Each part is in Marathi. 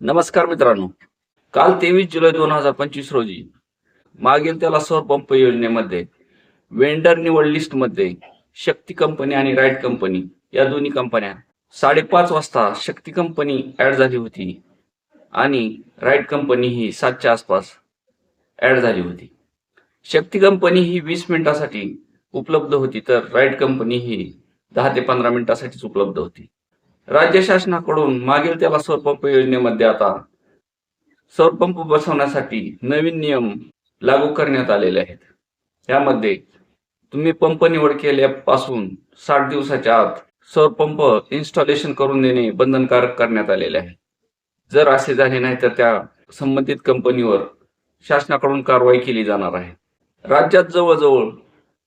नमस्कार मित्रांनो. काल तेवीस जुलै दोन हजार पंचवीस रोजी मागील त्याला सौर पंप योजनेमध्ये वेंडर निवड लिस्टमध्ये शक्ती कंपनी आणि राईट कंपनी या दोन्ही कंपन्या साडेपाच वाजता शक्ती कंपनी ऍड झाली होती आणि राईट कंपनी ही सातच्या आसपास ऍड झाली होती. शक्ती कंपनी ही वीस मिनिटासाठी उपलब्ध होती तर राईट कंपनी ही दहा ते पंधरा मिनिटासाठीच उपलब्ध होती. राज्य शासनाकडून मागील त्याला सौरपंप योजनेमध्ये आता सौरपंप बसवण्यासाठी नवीन नियम लागू करण्यात आलेले आहेत. यामध्ये तुम्ही पंप निवड केल्यापासून साठ दिवसाच्या आत सौरपंप इन्स्टॉलेशन करून देणे बंधनकारक करण्यात आलेले आहे. जर असे झाले नाही तर त्या संबंधित कंपनीवर शासनाकडून कारवाई केली जाणार आहे. राज्यात जवळजवळ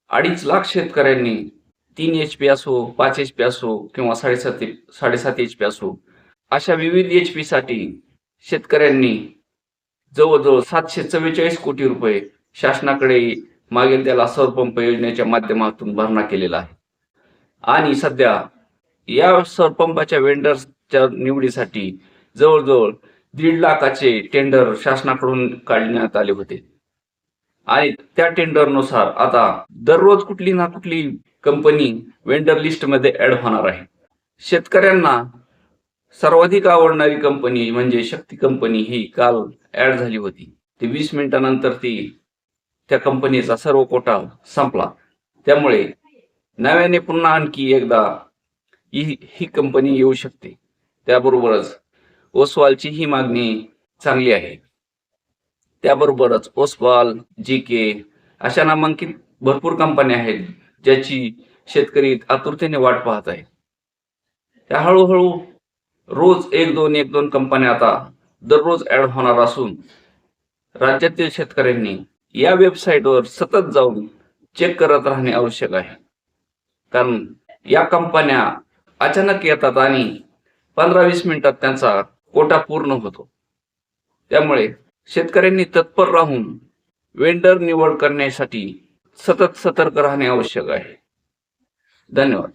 अडीच लाख शेतकऱ्यांनी तीन एच पी असो पाच एच पी असो किंवा साडेसात साडेसात एच पी असो अशा विविध एच पी साठी शेतकऱ्यांनी जवळजवळ सातशे चव्वेचाळीस कोटी रुपये शासनाकडे मागील त्याला सौर पंप योजनेच्या माध्यमातून भरणा केलेला आहे. आणि सध्या या सौर पंपाच्या वेंडर्सच्या निवडीसाठी जवळजवळ दीड लाखाचे टेंडर शासनाकडून काढण्यात आले होते. आणि त्या टेंडरनुसार आता दररोज कुठली ना कुठली कंपनी वेंडर लिस्टमध्ये ऍड होणार आहे. शेतकऱ्यांना सर्वाधिक आवडणारी कंपनी म्हणजे शक्ती कंपनी ही काल ऍड झाली होती. ती वीस मिनिटानंतर ती त्या कंपनीचा सर्व कोटा संपला. त्यामुळे नव्याने पुन्हा आणखी एकदा ही ही कंपनी येऊ शकते. त्याबरोबरच ओसवालची ही मागणी चांगली आहे. त्याबरोबरच ओसवाल जी के अशा नामांकित भरपूर कंपन्या आहेत ज्याची शेतकरी आतुरतेने वाट पाहत आहे त्या हळूहळू रोज एक दोन एक दोन कंपन्या आता दररोज ऍड होणार असून राज्यातील शेतकऱ्यांनी या वेबसाईटवर सतत जाऊन चेक करत राहणे आवश्यक आहे. कारण या कंपन्या अचानक येतात आणि पंधरा वीस मिनिटात त्यांचा कोटा पूर्ण होतो. त्यामुळे शेतकऱ्यांनी तत्पर राहून वेंडर निवड करण्यासाठी सतत सतर्क राहणे आवश्यक आहे. धन्यवाद.